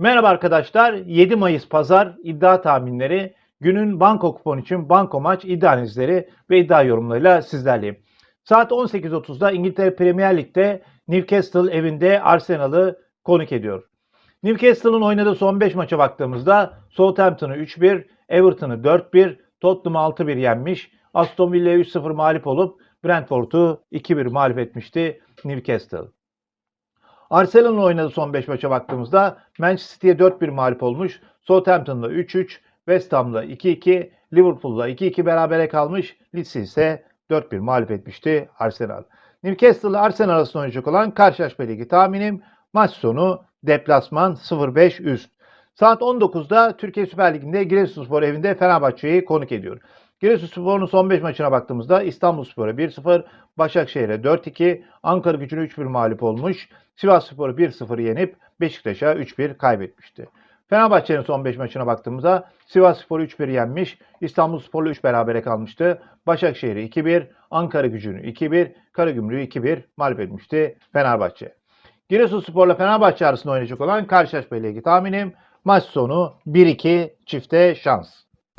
Merhaba arkadaşlar. 7 Mayıs Pazar iddia tahminleri, günün banko kupon için banko maç iddia analizleri ve iddia yorumlarıyla sizlerleyim. Saat 18.30'da İngiltere Premier Lig'de Newcastle evinde Arsenal'ı konuk ediyor. Newcastle'ın oynadığı son 5 maça baktığımızda Southampton'ı 3-1, Everton'ı 4-1, Tottenham'ı 6-1 yenmiş. Aston Villa'ya 3-0 mağlup olup Brentford'u 2-1 mağlup etmişti Newcastle. Arsenal'ın oynadığı son 5 maça baktığımızda Manchester City'ye 4-1 mağlup olmuş. Southampton'la 3-3, West Ham'la 2-2, Liverpool'la 2-2 berabere kalmış. Leeds'i ise 4-1 mağlup etmişti Arsenal. Newcastle ile Arsenal arasında oynayacak olan karşılaşma ligi tahminim maç sonu deplasman 0-5 üst. Saat 19'da Türkiye Süper Ligi'nde Giresunspor evinde Fenerbahçe'yi konuk ediyor. Giresunspor'un son 5 maçına baktığımızda İstanbulspor'a 1-0, Başakşehir'e 4-2, Ankara gücüne 3-1 mağlup olmuş. Sivasspor'u 1-0 yenip Beşiktaş'a 3-1 kaybetmişti. Fenerbahçe'nin son 5 maçına baktığımızda Sivasspor'u 3-1 yenmiş, İstanbulspor'la 3 berabere kalmıştı. Başakşehir'i 2-1, Ankara gücünü 2-1, Karagümrük'ü 2-1 mağlup etmişti Fenerbahçe. Giresunspor'la Fenerbahçe arasında oynayacak olan karşılaşma ile ilgili tahminim maç sonu 1-2 çifte şans.